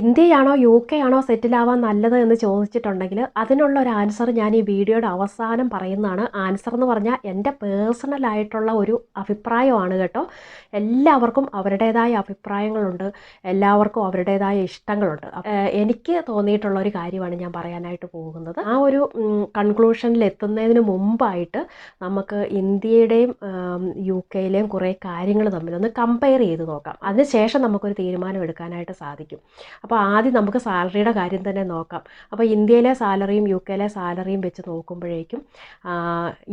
ഇന്ത്യയാണോ U K ആണോ സെറ്റിലാവാൻ നല്ലത് എന്ന് ചോദിച്ചിട്ടുണ്ടെങ്കിൽ അതിനുള്ള ഒരു ആൻസർ ഞാൻ ഈ വീഡിയോയുടെ അവസാനം പറയുന്നതാണ്. ആൻസർ എന്ന് പറഞ്ഞാൽ എന്റെ പേഴ്സണൽ ആയിട്ടുള്ള ഒരു അഭിപ്രായമാണ് കേട്ടോ. എല്ലാവർക്കും അവരുടേതായ അഭിപ്രായങ്ങളുണ്ട്. എല്ലാവർക്കും അവരുടേതായ ഇഷ്ടങ്ങളുണ്ട്. എനിക്ക് തോന്നിയിട്ടുള്ള ഒരു കാര്യമാണ് ഞാൻ പറയാനായിട്ട് പോകുന്നത്. ആ ഒരു കൺക്ലൂഷനിൽ എത്തുന്നതിന് മുമ്പായിട്ട് നമുക്ക് ഇന്ത്യയുടെയും യു കെയിലെയും കുറേ കാര്യങ്ങൾ തമ്മിലൊന്ന് കമ്പയർ ചെയ്ത് നോക്കാം. അതിനുശേഷം നമുക്കൊരു തീരുമാനം എടുക്കാനായിട്ട് സാധിക്കും. അപ്പോൾ ആദ്യം നമുക്ക് സാലറിയുടെ കാര്യം തന്നെ നോക്കാം. അപ്പോൾ ഇന്ത്യയിലെ സാലറിയും യു കെയിലെ സാലറിയും വെച്ച് നോക്കുമ്പോഴേക്കും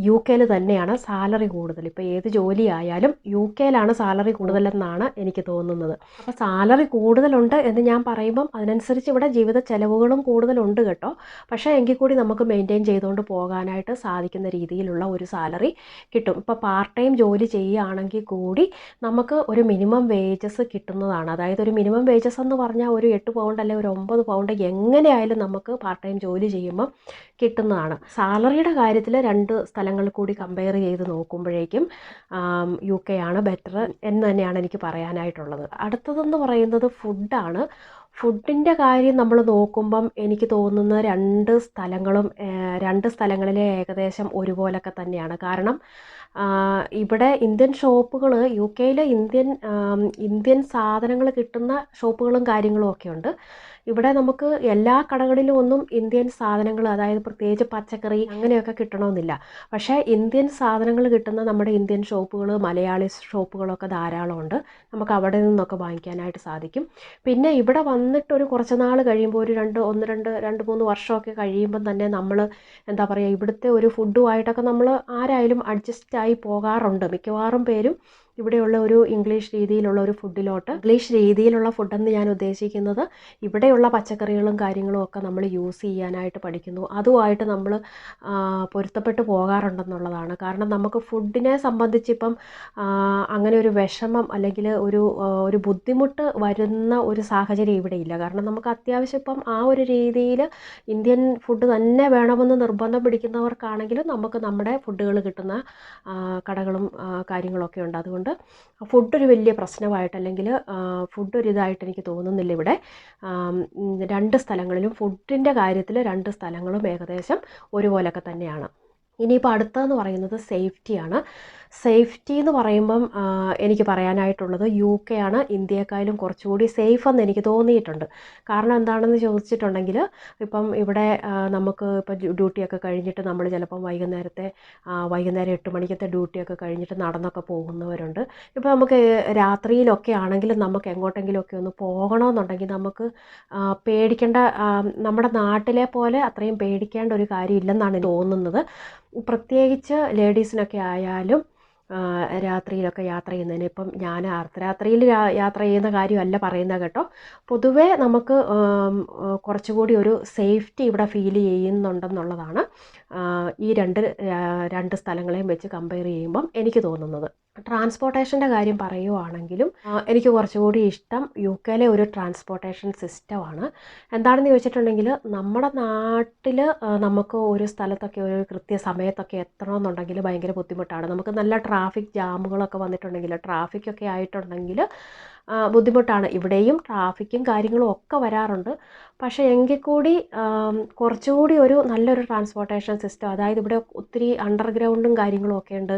യു കെയിൽ തന്നെയാണ് സാലറി കൂടുതൽ. ഇപ്പോൾ ഏത് ജോലി ആയാലും യു കെയിലാണ് സാലറി കൂടുതലെന്നാണ് എനിക്ക് തോന്നുന്നത്. അപ്പോൾ സാലറി കൂടുതലുണ്ട് എന്ന് ഞാൻ പറയുമ്പം അതിനനുസരിച്ച് ഇവിടെ ജീവിത ചെലവുകളും കൂടുതലുണ്ട് കേട്ടോ. പക്ഷേ എങ്കിൽ കൂടി നമുക്ക് മെയിന്റെയിൻ ചെയ്തുകൊണ്ട് പോകാനായിട്ട് സാധിക്കുന്ന രീതിയിലുള്ള ഒരു സാലറി കിട്ടും. ഇപ്പോൾ പാർട്ട് ടൈം ജോലി ചെയ്യുകയാണെങ്കിൽ കൂടി നമുക്ക് ഒരു മിനിമം വേജസ് കിട്ടുന്നതാണ്. അതായത് ഒരു മിനിമം വേജസ് എന്ന് പറഞ്ഞാൽ ഒരു എട്ട് പൗണ്ട് അല്ലെങ്കിൽ ഒരു ഒമ്പത് പൗണ്ട് എങ്ങനെയായാലും നമുക്ക് പാർട്ട് ടൈം ജോലി ചെയ്യുമ്പോൾ കിട്ടുന്നതാണ്. സാലറിയുടെ കാര്യത്തിൽ രണ്ട് സ്ഥലങ്ങൾ കൂടി കമ്പയർ ചെയ്ത് നോക്കുമ്പോഴേക്കും യു കെ ആണ് ബെറ്റർ എന്ന് തന്നെയാണ് എനിക്ക് പറയാനായിട്ടുള്ളത്. അടുത്തതെന്ന് പറയുന്നത് ഫുഡാണ് ഫുഡിന്റെ കാര്യം നമ്മൾ നോക്കുമ്പം എനിക്ക് തോന്നുന്ന രണ്ട് സ്ഥലങ്ങളും രണ്ട് സ്ഥലങ്ങളിലെ ഏകദേശം ഒരുപോലൊക്കെ തന്നെയാണ്. കാരണം ഇവിടെ ഇന്ത്യൻ ഷോപ്പുകൾ യു കെയിൽ ഇന്ത്യൻ ഇന്ത്യൻ സാധനങ്ങൾ കിട്ടുന്ന ഷോപ്പുകളും കാര്യങ്ങളും ഒക്കെ ഉണ്ട്. ഇവിടെ നമുക്ക് എല്ലാ കടകളിലും ഒന്നും ഇന്ത്യൻ സാധനങ്ങൾ അതായത് പ്രത്യേകിച്ച് പച്ചക്കറി അങ്ങനെയൊക്കെ കിട്ടണമെന്നില്ല. പക്ഷേ ഇന്ത്യൻ സാധനങ്ങൾ കിട്ടുന്ന നമ്മുടെ ഇന്ത്യൻ ഷോപ്പുകൾ മലയാളി ഷോപ്പുകളൊക്കെ ധാരാളമുണ്ട് നമുക്ക് അവിടെ നിന്നൊക്കെ വാങ്ങിക്കാനായിട്ട് സാധിക്കും. പിന്നെ ഇവിടെ വന്നിട്ട് ഒരു കുറച്ച് നാൾ കഴിയുമ്പോൾ ഒരു രണ്ട് ഒന്ന് രണ്ട് രണ്ട് മൂന്ന് വർഷമൊക്കെ കഴിയുമ്പം തന്നെ നമ്മൾ എന്താ പറയുക ഇവിടുത്തെ ഒരു ഫുഡുമായിട്ടൊക്കെ നമ്മൾ ആരായാലും അഡ്ജസ്റ്റ് ആയി പോകാറുണ്ട്. മിക്കവാറും പേരും ഇവിടെയുള്ള ഒരു ഇംഗ്ലീഷ് രീതിയിലുള്ള ഒരു ഫുഡിലോട്ട് ഇംഗ്ലീഷ് രീതിയിലുള്ള ഫുഡെന്ന് ഞാൻ ഉദ്ദേശിക്കുന്നത് ഇവിടെയുള്ള പച്ചക്കറികളും കാര്യങ്ങളും ഒക്കെ നമ്മൾ യൂസ് ചെയ്യാനായിട്ട് പഠിക്കുന്നു. അതുമായിട്ട് നമ്മൾ പൊരുത്തപ്പെട്ട് പോകാറുണ്ടെന്നുള്ളതാണ്. കാരണം നമുക്ക് ഫുഡിനെ സംബന്ധിച്ചിപ്പം അങ്ങനെ ഒരു വിഷമം അല്ലെങ്കിൽ ഒരു ഒരു ബുദ്ധിമുട്ട് വരുന്ന ഒരു സാഹചര്യം ഇവിടെ ഇല്ല. കാരണം നമുക്ക് അത്യാവശ്യം ഇപ്പം ആ ഒരു രീതിയിൽ ഇന്ത്യൻ ഫുഡ് തന്നെ വേണമെന്ന് നിർബന്ധം പിടിക്കുന്നവർക്കാണെങ്കിലും നമുക്ക് നമ്മുടെ ഫുഡുകൾ കിട്ടുന്ന കടകളും കാര്യങ്ങളൊക്കെ ഉണ്ട്. അതുകൊണ്ട് ഫുഡ് ഒരു വലിയ പ്രശ്നമായിട്ട് അല്ലെങ്കിൽ ഫുഡ് ഒരു ഇതായിട്ട് എനിക്ക് തോന്നുന്നില്ല ഇവിടെ. രണ്ട് സ്ഥലങ്ങളിലും ഫുഡിന്റെ കാര്യത്തിൽ രണ്ട് സ്ഥലങ്ങളും ഏകദേശം ഒരുപോലൊക്കെ തന്നെയാണ്. ഇനിയിപ്പോൾ അടുത്തതെന്ന് പറയുന്നത് സേഫ്റ്റിയാണ് സേഫ്റ്റി എന്ന് പറയുമ്പം എനിക്ക് പറയാനായിട്ടുള്ളത് യു കെ ആണ് ഇന്ത്യയെക്കാളും കുറച്ചുകൂടി സേഫ് എന്ന് എനിക്ക് തോന്നിയിട്ടുണ്ട്. കാരണം എന്താണെന്ന് ചോദിച്ചിട്ടുണ്ടെങ്കിൽ ഇപ്പം ഇവിടെ നമുക്ക് ഇപ്പം ഡ്യൂട്ടിയൊക്കെ കഴിഞ്ഞിട്ട് നമ്മൾ ചിലപ്പം വൈകുന്നേരത്തെ വൈകുന്നേരം എട്ട് മണിക്കത്തെ ഡ്യൂട്ടിയൊക്കെ കഴിഞ്ഞിട്ട് നടന്നൊക്കെ പോകുന്നവരുണ്ട്. ഇപ്പം നമുക്ക് രാത്രിയിലൊക്കെ ആണെങ്കിലും നമുക്ക് എങ്ങോട്ടെങ്കിലുമൊക്കെ ഒന്ന് പോകണമെന്നുണ്ടെങ്കിൽ നമുക്ക് പേടിക്കേണ്ട നമ്മുടെ നാട്ടിലെ പോലെ അത്രയും പേടിക്കേണ്ട ഒരു കാര്യമില്ലെന്നാണ് തോന്നുന്നത്. പ്രത്യേകിച്ച് ലേഡീസിനൊക്കെ ആയാലും രാത്രിയിലൊക്കെ യാത്ര ചെയ്യുന്നതിന്. ഇപ്പം ഞാൻ അർദ്ധരാത്രിയിൽ യാത്ര ചെയ്യുന്ന കാര്യമല്ല പറയുന്നത് കേട്ടോ. പൊതുവേ നമുക്ക് കുറച്ചുകൂടി ഒരു സേഫ്റ്റി ഇവിടെ ഫീൽ ചെയ്യുന്നുണ്ടെന്നുള്ളതാണ് ഈ രണ്ട് രണ്ട് സ്ഥലങ്ങളെയും വെച്ച് കമ്പയർ ചെയ്യുമ്പം എനിക്ക് തോന്നുന്നത്. ട്രാൻസ്പോർട്ടേഷന്റെ കാര്യം പറയുവാണെങ്കിലും എനിക്ക് കുറച്ചുകൂടി ഇഷ്ടം യു കെയിലെ ഒരു ട്രാൻസ്പോർട്ടേഷൻ സിസ്റ്റമാണ്. എന്താണെന്ന് ചോദിച്ചിട്ടുണ്ടെങ്കിൽ നമ്മുടെ നാട്ടിൽ നമുക്ക് ഒരു സ്ഥലത്തൊക്കെ ഒരു കൃത്യ സമയത്തൊക്കെ എത്തണമെന്നുണ്ടെങ്കിൽ ഭയങ്കര ബുദ്ധിമുട്ടാണ്. നമുക്ക് നല്ല ട്രാഫിക് ജാമുകളൊക്കെ വന്നിട്ടുണ്ടെങ്കിൽ ട്രാഫിക്കൊക്കെ ആയിട്ടുണ്ടെങ്കിൽ ബുദ്ധിമുട്ടാണ്. ഇവിടെയും ട്രാഫിക്കും കാര്യങ്ങളും ഒക്കെ വരാറുണ്ട്. പക്ഷേ എങ്കിൽ കൂടി കുറച്ചുകൂടി ഒരു നല്ലൊരു ട്രാൻസ്പോർട്ടേഷൻ സിസ്റ്റം അതായത് ഇവിടെ ഒത്തിരി അണ്ടർഗ്രൗണ്ടും കാര്യങ്ങളും ഒക്കെ ഉണ്ട്.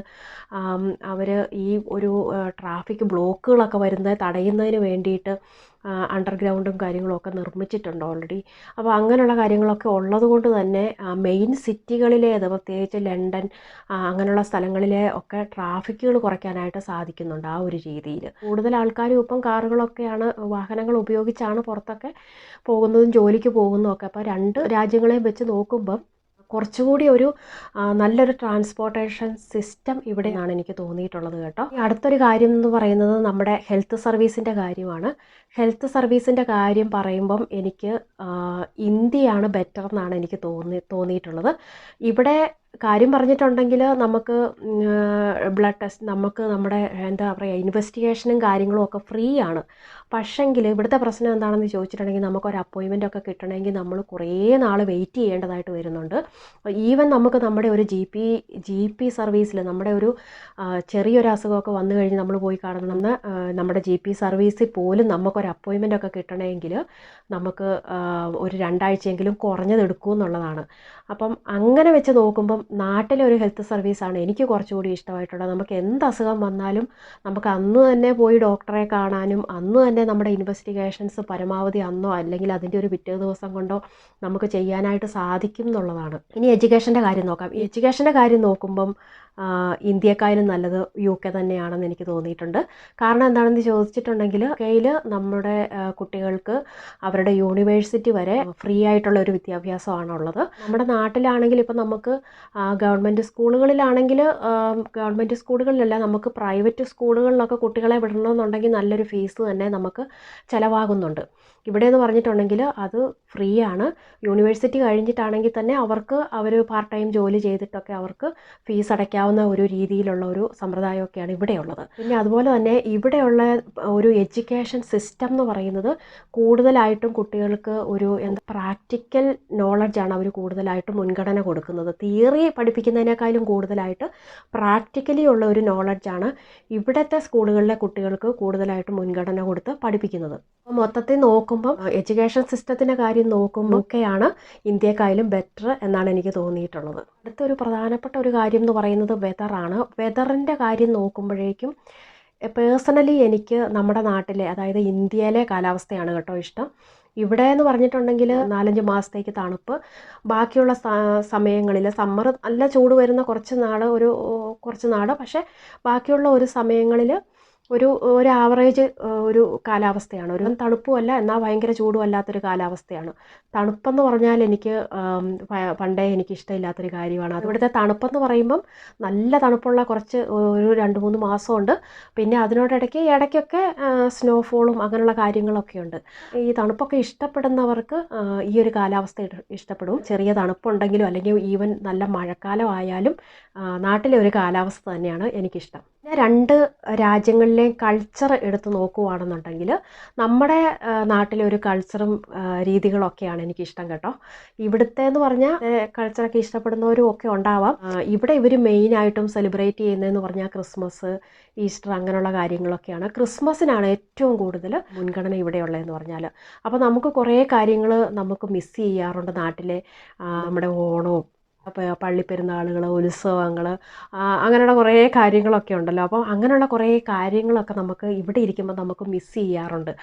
അവർ ഈ ഒരു ട്രാഫിക് ബ്ലോക്കുകളൊക്കെ വരുന്നത് തടയുന്നതിന് വേണ്ടിയിട്ട് അണ്ടർഗ്രൗണ്ടും കാര്യങ്ങളൊക്കെ നിർമ്മിച്ചിട്ടുണ്ട് ഓൾറെഡി അപ്പോൾ അങ്ങനെയുള്ള കാര്യങ്ങളൊക്കെ ഉള്ളത് കൊണ്ട് തന്നെ മെയിൻ സിറ്റികളിലേത് പ്രത്യേകിച്ച് ലണ്ടൻ അങ്ങനെയുള്ള സ്ഥലങ്ങളിലെ ഒക്കെ ട്രാഫിക്കുകൾ കുറയ്ക്കാനായിട്ട് സാധിക്കുന്നുണ്ട് ആ ഒരു രീതിയിൽ കൂടുതൽ ആൾക്കാരും ഇപ്പം കാറുകളൊക്കെയാണ് വാഹനങ്ങൾ ഉപയോഗിച്ചാണ് പുറത്തൊക്കെ പോകുന്നതും ജോലിക്ക് പോകുന്നതും ഒക്കെ. അപ്പോൾ രണ്ട് രാജ്യങ്ങളെയും വെച്ച് നോക്കുമ്പം കുറച്ചുകൂടി ഒരു നല്ലൊരു ട്രാൻസ്പോർട്ടേഷൻ സിസ്റ്റം ഇവിടെയാണ് എനിക്ക് തോന്നിയിട്ടുള്ളത് കേട്ടോ. അടുത്തൊരു കാര്യം എന്ന് പറയുന്നത് നമ്മുടെ ഹെൽത്ത് സർവീസിന്റെ കാര്യമാണ്. ഹെൽത്ത് സർവീസിന്റെ കാര്യം പറയുമ്പം എനിക്ക് ഇന്ത്യയാണ് ബെറ്റർ എന്നാണ് എനിക്ക് തോന്നി തോന്നിയിട്ടുള്ളത്. ഇവിടെ കാര്യം പറഞ്ഞിട്ടുണ്ടെങ്കിൽ നമുക്ക് ബ്ലഡ് ടെസ്റ്റ് നമുക്ക് നമ്മുടെ എന്താ പറയുക ഇൻവെസ്റ്റിഗേഷനും കാര്യങ്ങളും ഒക്കെ ഫ്രീ ആണ്. പക്ഷെങ്കിൽ ഇവിടുത്തെ പ്രശ്നം എന്താണെന്ന് ചോദിച്ചിട്ടുണ്ടെങ്കിൽ നമുക്കൊരു അപ്പോയിൻമെന്റ് ഒക്കെ കിട്ടണമെങ്കിൽ നമ്മൾ കുറേ നാൾ വെയിറ്റ് ചെയ്യേണ്ടതായിട്ട് വരുന്നുണ്ട്. ഈവൻ നമുക്ക് നമ്മുടെ ഒരു ജി പി ജി പി സർവീസിൽ നമ്മുടെ ഒരു ചെറിയൊരു അസുഖമൊക്കെ വന്നു കഴിഞ്ഞ് നമ്മൾ പോയി കാണണമെന്ന് നമ്മുടെ ജി പി സർവീസിൽ പോലും നമുക്കൊരു അപ്പോയിൻമെന്റ് ഒക്കെ കിട്ടണമെങ്കിൽ നമുക്ക് ഒരു രണ്ടാഴ്ചയെങ്കിലും കുറഞ്ഞതെടുക്കുമെന്നുള്ളതാണ് അപ്പം അങ്ങനെ വെച്ച് നോക്കുമ്പം നാട്ടിലെ ഒരു ഹെൽത്ത് സർവീസാണ് എനിക്ക് കുറച്ചുകൂടി ഇഷ്ടമായിട്ടുള്ളത്. നമുക്ക് എന്ത് അസുഖം വന്നാലും നമുക്ക് അന്ന് തന്നെ പോയി ഡോക്ടറെ കാണാനും അന്ന് തന്നെ നമ്മുടെ ഇൻവെസ്റ്റിഗേഷൻസ് പരമാവധി അന്നോ അല്ലെങ്കിൽ അതിന്റെ ഒരു പിറ്റേ ദിവസം കൊണ്ടോ നമുക്ക് ചെയ്യാനായിട്ട് സാധിക്കും എന്നുള്ളതാണ്. ഇനി എഡ്യൂക്കേഷന്റെ കാര്യം നോക്കാം. എഡ്യൂക്കേഷന്റെ കാര്യം നോക്കുമ്പം ഇന്ത്യക്കാരും നല്ലത് യു കെ തന്നെയാണെന്ന് എനിക്ക് തോന്നിയിട്ടുണ്ട്. കാരണം എന്താണെന്ന് ചോദിച്ചിട്ടുണ്ടെങ്കിൽ കെയിൽ നമ്മുടെ കുട്ടികൾക്ക് അവരുടെ യൂണിവേഴ്സിറ്റി വരെ ഫ്രീ ആയിട്ടുള്ള ഒരു വിദ്യാഭ്യാസമാണുള്ളത്. നമ്മുടെ നാട്ടിലാണെങ്കിൽ ഇപ്പം നമുക്ക് ഗവൺമെന്റ് സ്കൂളുകളിലാണെങ്കിൽ ഗവൺമെന്റ് സ്കൂളുകളിലല്ല നമുക്ക് പ്രൈവറ്റ് സ്കൂളുകളിലൊക്കെ കുട്ടികളെ വിടണമെന്നുണ്ടെങ്കിൽ നല്ലൊരു ഫീസ് തന്നെ നമുക്ക് ചിലവാകുന്നുണ്ട്. ഇവിടെ എന്ന് പറഞ്ഞിട്ടുണ്ടെങ്കിൽ അത് ഫ്രീ ആണ് യൂണിവേഴ്സിറ്റി കഴിഞ്ഞിട്ടാണെങ്കിൽ തന്നെ അവർക്ക് അവർ പാർട്ട് ടൈം ജോലി ചെയ്തിട്ടൊക്കെ അവർക്ക് ഫീസ് അടയ്ക്കാവുന്ന ഒരു രീതിയിലുള്ള ഒരു സമ്പ്രദായമൊക്കെയാണ് ഇവിടെയുള്ളത്. പിന്നെ അതുപോലെ തന്നെ ഇവിടെയുള്ള ഒരു എഡ്യൂക്കേഷൻ സിസ്റ്റം എന്ന് പറയുന്നത് കൂടുതലായിട്ടും കുട്ടികൾക്ക് ഒരു എന്താ പ്രാക്ടിക്കൽ നോളജാണ് അവർ കൂടുതലായിട്ടും മുൻഗണന കൊടുക്കുന്നത്. തിയറി പഠിപ്പിക്കുന്നതിനേക്കാളും കൂടുതലായിട്ട് പ്രാക്ടിക്കലി ഉള്ള ഒരു നോളജാണ് ഇവിടുത്തെ സ്കൂളുകളിലെ കുട്ടികൾക്ക് കൂടുതലായിട്ട് മുൻഗണന കൊടുത്ത് പഠിപ്പിക്കുന്നത്. അപ്പോൾ മൊത്തത്തിൽ നോക്കുമ്പം എഡ്യൂക്കേഷൻ സിസ്റ്റത്തിന്റെ കാര്യം നോക്കുമ്പോൾ ഒക്കെയാണ് ഇന്ത്യക്കായാലും ബെറ്റർ എന്നാണ് എനിക്ക് തോന്നിയിട്ടുള്ളത്. അടുത്തൊരു പ്രധാനപ്പെട്ട ഒരു കാര്യം എന്ന് പറയുന്നത് വെതറാണ് വെതറിന്റെ കാര്യം നോക്കുമ്പോഴേക്കും പേഴ്സണലി എനിക്ക് നമ്മുടെ നാട്ടിലെ അതായത് ഇന്ത്യയിലെ കാലാവസ്ഥയാണ് കേട്ടോ ഇഷ്ടം. ഇവിടെ എന്ന് പറഞ്ഞിട്ടുണ്ടെങ്കിൽ നാലഞ്ച് മാസത്തേക്ക് തണുപ്പ്. ബാക്കിയുള്ള സമയങ്ങളിൽ സമ്മർ നല്ല ചൂട് വരുന്ന കുറച്ച് നാൾ ഒരു കുറച്ച് നാൾ പക്ഷേ ബാക്കിയുള്ള ഒരു സമയങ്ങളിൽ ഒരു ഒരു ആവറേജ് ഒരു കാലാവസ്ഥയാണ്. ഒരു തണുപ്പുമല്ല എന്നാൽ ഭയങ്കര ചൂടും അല്ലാത്തൊരു കാലാവസ്ഥയാണ്. തണുപ്പെന്ന് പറഞ്ഞാൽ എനിക്ക് പണ്ടേ എനിക്ക് ഇഷ്ടമില്ലാത്തൊരു കാര്യമാണ്. അത് ഇവിടുത്തെ തണുപ്പെന്ന് പറയുമ്പം നല്ല തണുപ്പുള്ള കുറച്ച് ഒരു രണ്ട് മൂന്ന് മാസമുണ്ട്. പിന്നെ അതിനോടിടയ്ക്ക് ഇടയ്ക്കൊക്കെ സ്നോഫോളും അങ്ങനെയുള്ള കാര്യങ്ങളൊക്കെ ഉണ്ട്. ഈ തണുപ്പൊക്കെ ഇഷ്ടപ്പെടുന്നവർക്ക് ഈ ഒരു കാലാവസ്ഥ ഇഷ്ടപ്പെടും. ചെറിയ തണുപ്പുണ്ടെങ്കിലും അല്ലെങ്കിൽ ഈവൻ നല്ല മഴക്കാലം ആയാലും നാട്ടിലെ ഒരു കാലാവസ്ഥ തന്നെയാണ് എനിക്കിഷ്ടം. പിന്നെ രണ്ട് രാജ്യങ്ങളിലെയും കൾച്ചർ എടുത്ത് നോക്കുവാണെന്നുണ്ടെങ്കിൽ നമ്മുടെ നാട്ടിലെ ഒരു കൾച്ചറും രീതികളൊക്കെയാണ് എനിക്കിഷ്ടം കേട്ടോ. ഇവിടുത്തെ എന്ന് പറഞ്ഞാൽ കൾച്ചറൊക്കെ ഇഷ്ടപ്പെടുന്നവരും ഒക്കെ ഉണ്ടാവാം. ഇവിടെ ഇവർ മെയിനായിട്ടും സെലിബ്രേറ്റ് ചെയ്യുന്നതെന്ന് പറഞ്ഞാൽ ക്രിസ്മസ് ഈസ്റ്റർ അങ്ങനെയുള്ള കാര്യങ്ങളൊക്കെയാണ്. ക്രിസ്മസിനാണ് ഏറ്റവും കൂടുതൽ മുൻഗണന ഇവിടെയുള്ളതെന്ന് പറഞ്ഞാൽ. അപ്പോൾ നമുക്ക് കുറേ കാര്യങ്ങൾ നമുക്ക് മിസ് ചെയ്യാറുണ്ട് നാട്ടിലെ നമ്മുടെ ഓണവും അപ്പോൾ പള്ളിപ്പെരുന്നാളുകൾ ഉത്സവങ്ങൾ അങ്ങനെയുള്ള കുറേ കാര്യങ്ങളൊക്കെ ഉണ്ടല്ലോ. അപ്പോൾ അങ്ങനെയുള്ള കുറേ കാര്യങ്ങളൊക്കെ നമുക്ക് ഇവിടെ ഇരിക്കുമ്പോൾ നമുക്ക് മിസ് ചെയ്യാറുണ്ട്.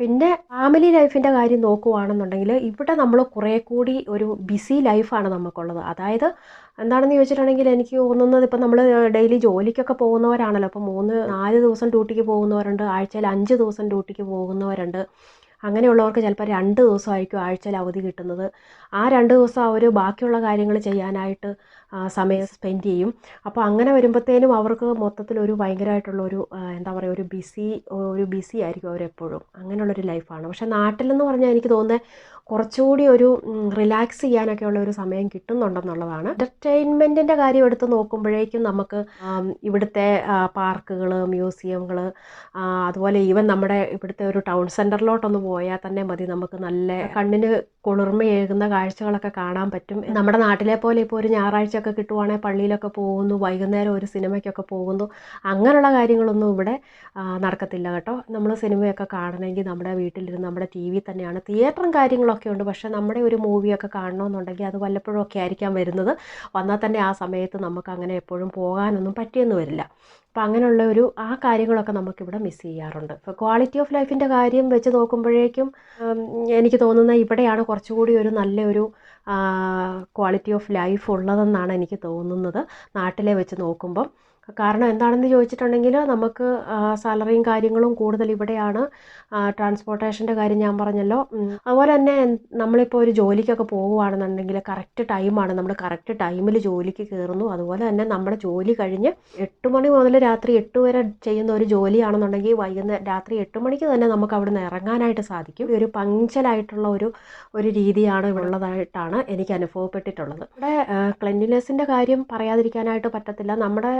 പിന്നെ ഫാമിലി ലൈഫിന്റെ കാര്യം നോക്കുവാണെന്നുണ്ടെങ്കിൽ ഇവിടെ നമ്മൾ കുറേ കൂടി ഒരു ബിസി ലൈഫാണ് നമുക്കുള്ളത്. അതായത് എന്താണെന്ന് ചോദിച്ചിട്ടുണ്ടെങ്കിൽ എനിക്ക് തോന്നുന്നത് ഇപ്പം നമ്മൾ ഡെയിലി ജോലിക്കൊക്കെ പോകുന്നവരാണല്ലോ. അപ്പോൾ മൂന്ന് നാല് ദിവസം ഡ്യൂട്ടിക്ക് പോകുന്നവരുണ്ട് ആഴ്ചയിൽ അഞ്ച് ദിവസം ഡ്യൂട്ടിക്ക് പോകുന്നവരുണ്ട്. അങ്ങനെയുള്ളവർക്ക് ചിലപ്പോൾ രണ്ട് ദിവസമായിരിക്കും ആഴ്ചയിൽ അവധി കിട്ടുന്നത്. ആ രണ്ട് ദിവസം അവർ ബാക്കിയുള്ള കാര്യങ്ങൾ ചെയ്യാനായിട്ട് സമയം സ്പെൻഡ് ചെയ്യും. അപ്പോൾ അങ്ങനെ വരുമ്പോഴത്തേനും അവർക്ക് മൊത്തത്തിൽ ഒരു ഭയങ്കരമായിട്ടുള്ള ഒരു എന്താ പറയുക ഒരു ബിസി ഒരു ബിസി ആയിരിക്കും അവരെപ്പോഴും. അങ്ങനെയുള്ളൊരു ലൈഫാണ് പക്ഷേ നാട്ടിലെന്ന് പറഞ്ഞാൽ എനിക്ക് തോന്നുന്നത് കുറച്ചുകൂടി ഒരു റിലാക്സ് ചെയ്യാനൊക്കെ ഉള്ള ഒരു സമയം കിട്ടുന്നുണ്ടെന്നുള്ളതാണ്. എന്റർടൈൻമെന്റിന്റെ കാര്യം എടുത്ത് നോക്കുമ്പോഴേക്കും നമുക്ക് ഇവിടുത്തെ പാർക്കുകൾ മ്യൂസിയങ്ങൾ അതുപോലെ ഈവൻ നമ്മുടെ ഇവിടുത്തെ ഒരു ടൗൺ സെന്ററിലോട്ടൊന്ന് പോയാൽ തന്നെ മതി. നമുക്ക് നല്ല കണ്ണിന് കുളിർമയേകുന്ന കാഴ്ചകളൊക്കെ കാണാൻ പറ്റും. നമ്മുടെ നാട്ടിലെ പോലെ ഇപ്പോൾ ഒരു ഞായറാഴ്ചയൊക്കെ കിട്ടുവാണെങ്കിൽ പള്ളിയിലൊക്കെ പോകുന്നു വൈകുന്നേരം ഒരു സിനിമയ്ക്കൊക്കെ പോകുന്നു. അങ്ങനെയുള്ള കാര്യങ്ങളൊന്നും ഇവിടെ നടക്കത്തില്ല കേട്ടോ. നമ്മൾ സിനിമയൊക്കെ കാണണമെങ്കിൽ നമ്മുടെ വീട്ടിലിരുന്ന് നമ്മുടെ ടി വി തന്നെയാണ്. തിയേറ്ററും കാര്യങ്ങളൊക്കെ ഉണ്ട്. പക്ഷേ നമ്മുടെ ഒരു മൂവിയൊക്കെ കാണണമെന്നുണ്ടെങ്കിൽ അത് വല്ലപ്പോഴും ഒക്കെ ആയിരിക്കാം വരുന്നത്. വന്നാൽ തന്നെ ആ സമയത്ത് നമുക്ക് അങ്ങനെ എപ്പോഴും പോകാനൊന്നും പറ്റിയെന്ന് വരില്ല. അപ്പോൾ അങ്ങനെയുള്ള ഒരു ആ കാര്യങ്ങളൊക്കെ നമുക്കിവിടെ മിസ് ചെയ്യാറുണ്ട്. ഇപ്പോൾ ക്വാളിറ്റി ഓഫ് ലൈഫിന്റെ കാര്യം വെച്ച് നോക്കുമ്പോഴേക്കും എനിക്ക് തോന്നുന്ന ഇവിടെയാണ് കുറച്ചുകൂടി ഒരു നല്ലൊരു ക്വാളിറ്റി ഓഫ് ലൈഫ് ഉള്ളതെന്നാണ് എനിക്ക് തോന്നുന്നത്. നാട്ടിലെ വെച്ച് നോക്കുമ്പം. കാരണം എന്താണെന്ന് ചോദിച്ചിട്ടുണ്ടെങ്കിൽ നമുക്ക് സാലറിയും കാര്യങ്ങളും കൂടുതൽ ഇവിടെയാണ്. ട്രാൻസ്പോർട്ടേഷന്റെ കാര്യം ഞാൻ പറഞ്ഞല്ലോ. അതുപോലെ തന്നെ നമ്മളിപ്പോൾ ഒരു ജോലിക്കൊക്കെ പോവുകയാണെന്നുണ്ടെങ്കിൽ കറക്റ്റ് ടൈമാണ്. നമ്മൾ കറക്റ്റ് ടൈമിൽ ജോലിക്ക് കയറുന്നു. അതുപോലെ തന്നെ നമ്മുടെ ജോലി കഴിഞ്ഞ് എട്ട് മണി മുതൽ രാത്രി എട്ട് വരെ ചെയ്യുന്ന ഒരു ജോലിയാണെന്നുണ്ടെങ്കിൽ വൈകുന്നേരം രാത്രി എട്ട് മണിക്ക് തന്നെ നമുക്ക് അവിടെ നിന്ന് ഇറങ്ങാനായിട്ട് സാധിക്കും. ഒരു പങ്ക്ചലായിട്ടുള്ള ഒരു ഒരു രീതിയാണ് ഉള്ളതായിട്ടാണ് എനിക്ക് അനുഭവപ്പെട്ടിട്ടുള്ളത്. ഇവിടെ ക്ലെൻലിനെസ്സിന്റെ കാര്യം പറയാതിരിക്കാനായിട്ട് പറ്റത്തില്ല. നമ്മുടെ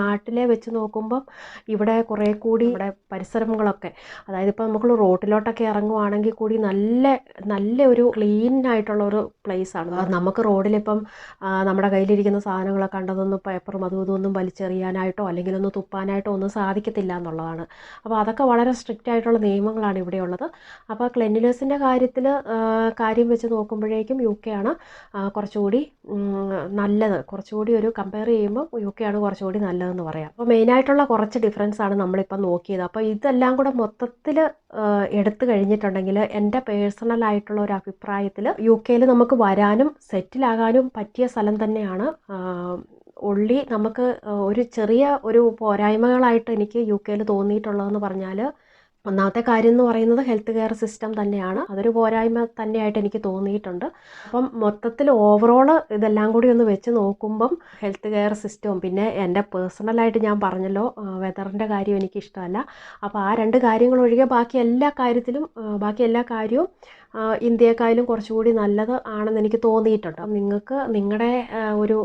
നാട്ടിലെ വെച്ച് നോക്കുമ്പം ഇവിടെ കുറേ കൂടി ഇവിടെ പരിസരങ്ങളൊക്കെ അതായത് ഇപ്പോൾ നമ്മൾ റോഡിലോട്ടൊക്കെ ഇറങ്ങുവാണെങ്കിൽ കൂടി നല്ല നല്ല ഒരു ക്ലീൻ ആയിട്ടുള്ള ഒരു പ്ലേസ് ആണ്. നമുക്ക് റോഡിലിപ്പം നമ്മുടെ കയ്യിലിരിക്കുന്ന സാധനങ്ങളൊക്കെ കണ്ടതൊന്നും പേപ്പറും അതും ഇതൊന്നും വലിച്ചെറിയാനായിട്ടോ അല്ലെങ്കിൽ ഒന്ന് തുപ്പാനായിട്ടോ ഒന്നും സാധിക്കത്തില്ല എന്നുള്ളതാണ്. അപ്പോൾ അതൊക്കെ വളരെ സ്ട്രിക്റ്റ് ആയിട്ടുള്ള നിയമങ്ങളാണ് ഇവിടെയുള്ളത് അപ്പോൾ ക്ലെൻലിനെസ്സിന്റെ കാര്യത്തിൽ കാര്യം വെച്ച് നോക്കുമ്പോഴേക്കും യു കെ ആണ് കുറച്ചുകൂടി നല്ലത്. കുറച്ചുകൂടി ഒരു കമ്പയർ ചെയ്യുമ്പോൾ യു കെ ആണ് കുറച്ചുകൂടി നല്ലതെന്ന് പറയാം. അപ്പോൾ മെയിനായിട്ടുള്ള കുറച്ച് ഡിഫറൻസ് ആണ് നമ്മളിപ്പോൾ നോക്കിയത്. അപ്പോൾ ഇതെല്ലാം കൂടെ മൊത്തത്തിൽ എടുത്തു കഴിഞ്ഞിട്ടുണ്ടെങ്കിൽ എന്റെ പേഴ്സണൽ ആയിട്ടുള്ള ഒരു അഭിപ്രായത്തിൽ യു കെയിൽ നമുക്ക് വരാനും സെറ്റിലാകാനും പറ്റിയ സ്ഥലം തന്നെയാണ് ഉള്ളി നമുക്ക് ഒരു ചെറിയ ഒരു പോരായ്മകളായിട്ട് എനിക്ക് യു കെയിൽ തോന്നിയിട്ടുള്ളതെന്ന് പറഞ്ഞാൽ ഒന്നാമത്തെ കാര്യം എന്ന് പറയുന്നത് ഹെൽത്ത് കെയർ സിസ്റ്റം തന്നെയാണ്. അതൊരു പോരായ്മ തന്നെയായിട്ട് എനിക്ക് തോന്നിയിട്ടുണ്ട്. അപ്പം മൊത്തത്തിൽ ഓവറോൾ ഇതെല്ലാം കൂടി ഒന്ന് വെച്ച് നോക്കുമ്പം ഹെൽത്ത് കെയർ സിസ്റ്റവും പിന്നെ എന്റെ പേഴ്സണലായിട്ട് ഞാൻ പറഞ്ഞല്ലോ വെതറിന്റെ കാര്യം എനിക്കിഷ്ടമല്ല. അപ്പോൾ ആ രണ്ട് കാര്യങ്ങൾ ഒഴികെ ബാക്കി എല്ലാ കാര്യത്തിലും ബാക്കി എല്ലാ കാര്യവും ഇന്ത്യയെക്കാളും കുറച്ചുകൂടി നല്ലത് ആണെന്ന് എനിക്ക് തോന്നിയിട്ടുണ്ട്. നിങ്ങൾക്ക് നിങ്ങളുടെ ഒരു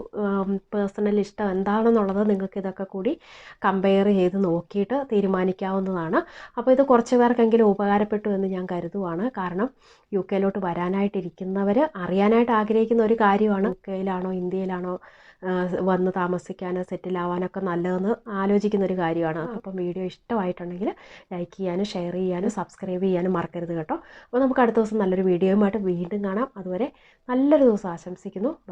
പേഴ്സണൽ ഇഷ്ടം എന്താണെന്നുള്ളത് നിങ്ങൾക്ക് ഇതൊക്കെ കൂടി കമ്പയർ ചെയ്ത് നോക്കിയിട്ട് തീരുമാനിക്കാവുന്നതാണ്. അപ്പോൾ ഇത് കുറച്ച് പേർക്കെങ്കിലും ഉപകാരപ്പെട്ടു എന്ന് ഞാൻ കരുതുവാണ്. കാരണം യു കെയിലോട്ട് വരാനായിട്ടിരിക്കുന്നവർ അറിയാനായിട്ട് ആഗ്രഹിക്കുന്ന ഒരു കാര്യമാണ്. യു കെയിലാണോ ഇന്ത്യയിലാണോ വന്ന് താമസിക്കാൻ സെറ്റിലാവാനൊക്കെ നല്ലതെന്ന് ആലോചിക്കുന്ന ഒരു കാര്യമാണ് അപ്പം വീഡിയോ ഇഷ്ടമായിട്ടുണ്ടെങ്കിൽ ലൈക്ക് ചെയ്യാനും ഷെയർ ചെയ്യാനും സബ്സ്ക്രൈബ് ചെയ്യാനും മറക്കരുത് കേട്ടോ. അപ്പോൾ നമുക്ക് അടുത്ത ദിവസം നല്ലൊരു വീഡിയോയുമായിട്ട് വീണ്ടും കാണാം. അതുവരെ നല്ലൊരു ദിവസം ആശംസിക്കുന്നു. ബൈ.